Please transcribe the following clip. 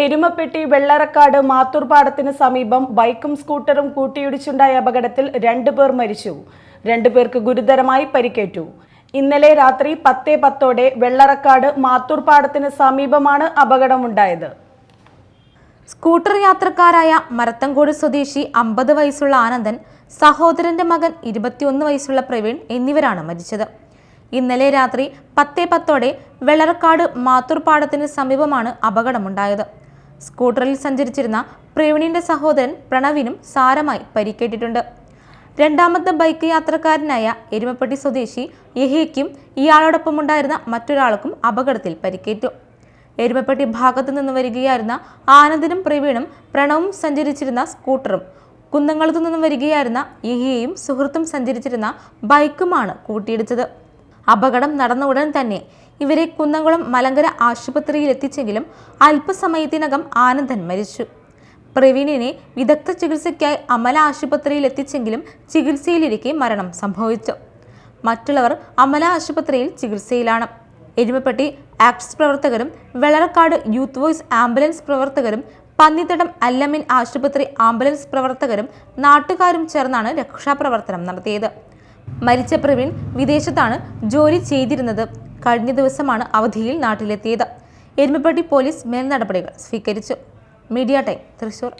എരുമപ്പെട്ടി വെള്ളറക്കാട് മാത്തൂർപാടത്തിന് സമീപം ബൈക്കും സ്കൂട്ടറും കൂട്ടിയിടിച്ചുണ്ടായ അപകടത്തിൽ രണ്ടുപേർ മരിച്ചു. രണ്ടുപേർക്ക് ഗുരുതരമായി പരിക്കേറ്റു. ഇന്നലെ രാത്രി പത്തേ പത്തോടെ വെള്ളറക്കാട് മാത്തൂർപാടത്തിന് സമീപമാണ് അപകടമുണ്ടായത്. സ്കൂട്ടർ യാത്രക്കാരായ മരത്തങ്കോട് സ്വദേശി അമ്പത് വയസ്സുള്ള ആനന്ദൻ സഹോദരന്റെ മകൻ ഇരുപത്തിയൊന്ന് വയസ്സുള്ള പ്രവീൺ എന്നിവരാണ് മരിച്ചത്. ഇന്നലെ രാത്രി പത്തേ പത്തോടെ വെള്ളറക്കാട് മാത്തൂർപാടത്തിന് സമീപമാണ് അപകടമുണ്ടായത്. സ്കൂട്ടറിൽ സഞ്ചരിച്ചിരുന്ന പ്രവീണിന്റെ സഹോദരൻ പ്രണവിനും സാരമായി പരിക്കേറ്റിട്ടുണ്ട്. രണ്ടാമത്തെ ബൈക്ക് യാത്രക്കാരനായ എരുമപ്പെട്ടി സ്വദേശി യഹിയയ്ക്കും ഇയാളോടൊപ്പമുണ്ടായിരുന്ന മറ്റൊരാൾക്കും അപകടത്തിൽ പരിക്കേറ്റു. എരുമപ്പെട്ടി ഭാഗത്തു നിന്ന് വരികയായിരുന്ന ആനന്ദനും പ്രവീണും പ്രണവും സഞ്ചരിച്ചിരുന്ന സ്കൂട്ടറും കുന്നംകുളത്തു നിന്നും വരികയായിരുന്ന യഹിയയും സുഹൃത്തും സഞ്ചരിച്ചിരുന്ന ബൈക്കുമാണ് കൂട്ടിയിടിച്ചത്. അപകടം നടന്ന ഉടൻ തന്നെ ഇവരെ കുന്നംകുളം മലങ്കര ആശുപത്രിയിൽ എത്തിച്ചെങ്കിലും അല്പസമയത്തിനകം ആനന്ദൻ മരിച്ചു. പ്രവീണിനെ വിദഗ്ധ ചികിത്സയ്ക്കായി അമല ആശുപത്രിയിൽ എത്തിച്ചെങ്കിലും ചികിത്സയിലിരിക്കെ മരണം സംഭവിച്ചു. മറ്റുള്ളവർ അമല ആശുപത്രിയിൽ ചികിത്സയിലാണ്. എരുമപ്പെട്ടി ആക്ട്സ് പ്രവർത്തകരും വെള്ളറക്കാട് യൂത്ത് വോയ്സ് ആംബുലൻസ് പ്രവർത്തകരും പന്നിത്തടം അല്ലമിൻ ആശുപത്രി ആംബുലൻസ് പ്രവർത്തകരും നാട്ടുകാരും ചേർന്നാണ് രക്ഷാപ്രവർത്തനം നടത്തിയത്. മരിച്ച പ്രവീൺ വിദേശത്താണ് ജോലി ചെയ്തിരുന്നത്. കഴിഞ്ഞ ദിവസമാണ് അവധിയിൽ നാട്ടിലെത്തിയത്. എരുമപ്പെട്ടി പോലീസ് മേൽനടപടികൾ സ്വീകരിച്ചു. Media time Thrissur